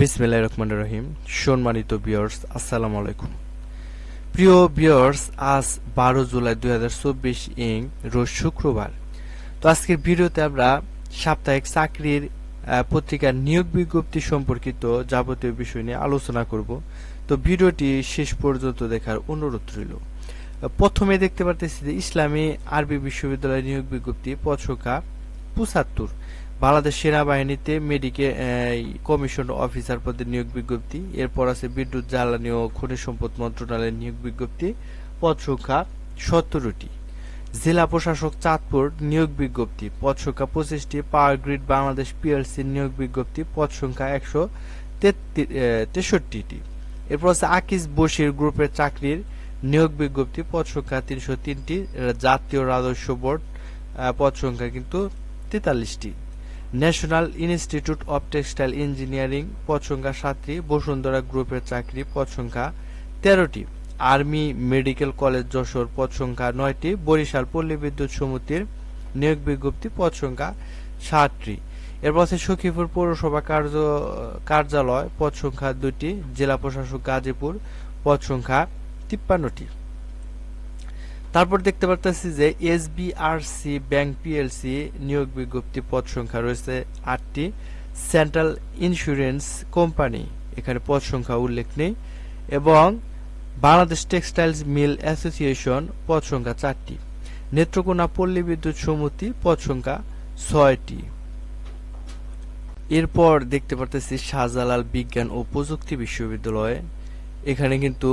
বিসমিল্লাহির রহমানির রহিম। সম্মানিত বিয়ার্স আসসালামু আলাইকুম। প্রিয় বিয়ার্স আজ বারো জুলাই দুই হাজার চব্বিশ ইং রোজ শুক্রবার। তো আজকের ভিডিওতে আমরা সাপ্তাহিক চাকরির পত্রিকার নিয়োগ বিজ্ঞপ্তি সম্পর্কিত যাবতীয় বিষয় নিয়ে আলোচনা করব। তো ভিডিওটি শেষ পর্যন্ত দেখার অনুরোধ রইল। প্রথমে দেখতে পারতেছি যে ইসলামী আরবি বিশ্ববিদ্যালয় নিয়োগ বিজ্ঞপ্তি সংখ্যা পঁচাত্তর। বাংলাদেশ সেনাবাহিনীতে মেডিকেল কমিশন অফিসার পদে নিয়োগ বিজ্ঞপ্তি। এরপর আছে বিদ্যুৎ, জ্বালানি ও খনিজ সম্পদ মন্ত্রণালয়ের নিয়োগ বিজ্ঞপ্তি। পদ সংখ্যা সতেরোটি জেলা প্রশাসক চাঁদপুর নিয়োগ বিজ্ঞপ্তি। পদ সংখ্যা পঁচিশটি। পাওয়ার গ্রিড বাংলাদেশ পিএলসি নিয়োগ বিজ্ঞপ্তি। পদ সংখ্যা একশো তেষট্টিটি। এরপর আছে আকিস বশির গ্রুপের চাকরির নিয়োগ বিজ্ঞপ্তি। পদ সংখ্যা তিনশো তিনটি। জাতীয় রাজস্ব বোর্ড পদ সংখ্যা কিন্তু তেতাল্লিশটি। National Institute of textile engineering পদ সাতটি, বসুন্ধরা গ্রুপের চাকরি পদ তেরোটি। আর্মি মেডিকেল কলেজ যশোর পদ সংখ্যা নয়টি। বরিশাল পল্লী বিদ্যুৎ সমিতির নিয়োগ বিজ্ঞপ্তি পদ সংখ্যা ষাটটি এরপর আছে সখীপুর পৌরসভা কার্য, কার্যালয় পদ সংখ্যা দুটি জেলা প্রশাসক গাজীপুর পদ সংখ্যা তিপ্পান্নটি। তারপর দেখতে পারতেছি যে এসবিআরসি ব্যাংক পিএলসি নিয়োগ বিজ্ঞপ্তি পদ সংখ্যা রয়েছে আটটি। সেন্ট্রাল ইন্স্যুরেন্স কোম্পানি এখানে পদ সংখ্যা উল্লেখ নেই। এবং বাংলাদেশ টেক্সটাইলস মিল অ্যাসোসিয়েশন পদ সংখ্যা চারটি। নেত্রকোনা পল্লী বিদ্যুৎ সমিতি, পদ সংখ্যা ছয়টি। এরপর দেখতে পারতেছি শাহজালাল বিজ্ঞান ও প্রযুক্তি বিশ্ববিদ্যালয়ে। এখানে কিন্তু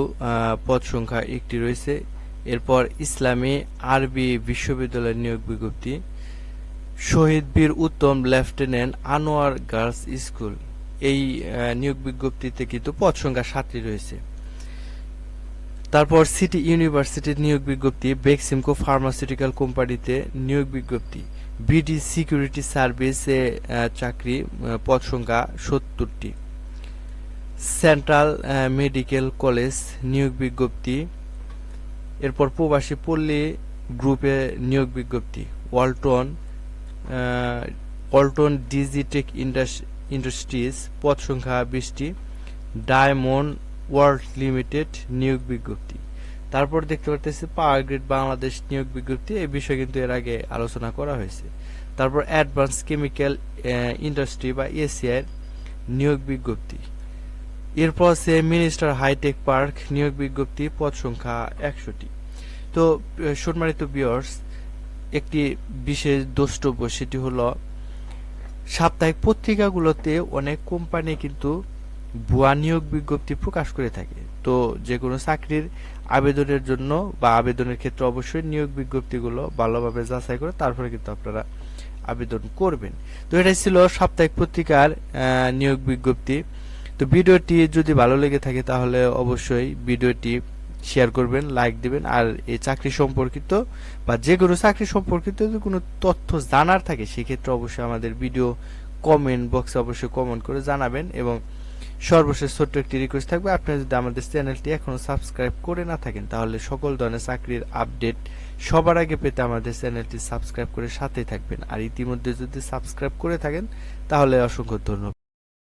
পদ সংখ্যা একটি রয়েছে। এরপর ইসলামী আরবি বিশ্ববিদ্যালয়ের নিয়োগ বিজ্ঞপ্তি, শহীদ বীর উত্তম লেফটেন্যান্ট আনোয়ার গার্লস স্কুল। এই নিয়োগ বিজ্ঞপ্তিতে কিন্তু পদ সংখ্যা সাতটি রয়েছে। তারপর সিটি ইউনিভার্সিটির নিয়োগ বিজ্ঞপ্তি, বেক্সিমকো ফার্মাসিউটিক্যাল কোম্পানিতে নিয়োগ বিজ্ঞপ্তি। বিডি সিকিউরিটি সার্ভিসে চাকরি পদ সংখ্যা সত্তরটি। সেন্ট্রাল মেডিকেল কলেজ নিয়োগ বিজ্ঞপ্তি এরপর প্রবাসী পল্লী গ্রুপে নিয়োগ বিজ্ঞপ্তি। ওয়ালটন ওয়ালটন ডিজিটেক ইন্ডাস্ট্রিজ, পদ সংখ্যা বিশটি। ডায়মন্ড ওয়ার্ল্ড লিমিটেড নিয়োগ বিজ্ঞপ্তি। তারপর দেখতে পারতেছি পাওয়ার গ্রিড বাংলাদেশ নিয়োগ বিজ্ঞপ্তি। এই বিষয়ে কিন্তু এর আগে আলোচনা করা হয়েছে। তারপর অ্যাডভান্স কেমিক্যাল ইন্ডাস্ট্রি বা এসিআর নিয়োগ বিজ্ঞপ্তি। এরপর আছে মিনিস্টার হাইটেক পার্ক, নিয়োগ বিজ্ঞপ্তি, পদ সংখ্যা একশোটি তো সম্মানিত বিয়ার্স একটি বিশেষ দ্রষ্টব্য সেটি হলো, সাপ্তাহিক পত্রিকাগুলোতে অনেক কোম্পানি কিন্তু ভুয়া নিয়োগ বিজ্ঞপ্তি প্রকাশ করে থাকে। তো যে কোনো চাকরির আবেদনের জন্য বা আবেদনের ক্ষেত্রে অবশ্যই নিয়োগ বিজ্ঞপ্তিগুলো ভালোভাবে যাচাই করে তারপরে কিন্তু আপনারা আবেদন করবেন। তো, এটাই ছিল সাপ্তাহিক পত্রিকার নিয়োগ বিজ্ঞপ্তি। তো ভিডিওটি যদি ভালো লেগে থাকে তাহলে অবশ্যই ভিডিওটি শেয়ার করবেন, লাইক দিবেন, আর এই চাকরি সম্পর্কিত বা যে কোনো চাকরি সম্পর্কিত যদি কোনো তথ্য জানার থাকে, সেক্ষেত্রে অবশ্যই আমাদের ভিডিও কমেন্ট বক্সে অবশ্যই কমেন্ট করে জানাবেন এবং সর্বশেষ ছোট্ট একটি রিকোয়েস্ট থাকবে আপনারা যদি আমাদের চ্যানেলটি এখনও সাবস্ক্রাইব করে না থাকেন, তাহলে সকল ধরনের চাকরির আপডেট সবার আগে পেতে আমাদের চ্যানেলটি সাবস্ক্রাইব করে সাথেই থাকবেন। আর ইতিমধ্যে যদি সাবস্ক্রাইব করে থাকেন, তাহলে অসংখ্য ধন্যবাদ।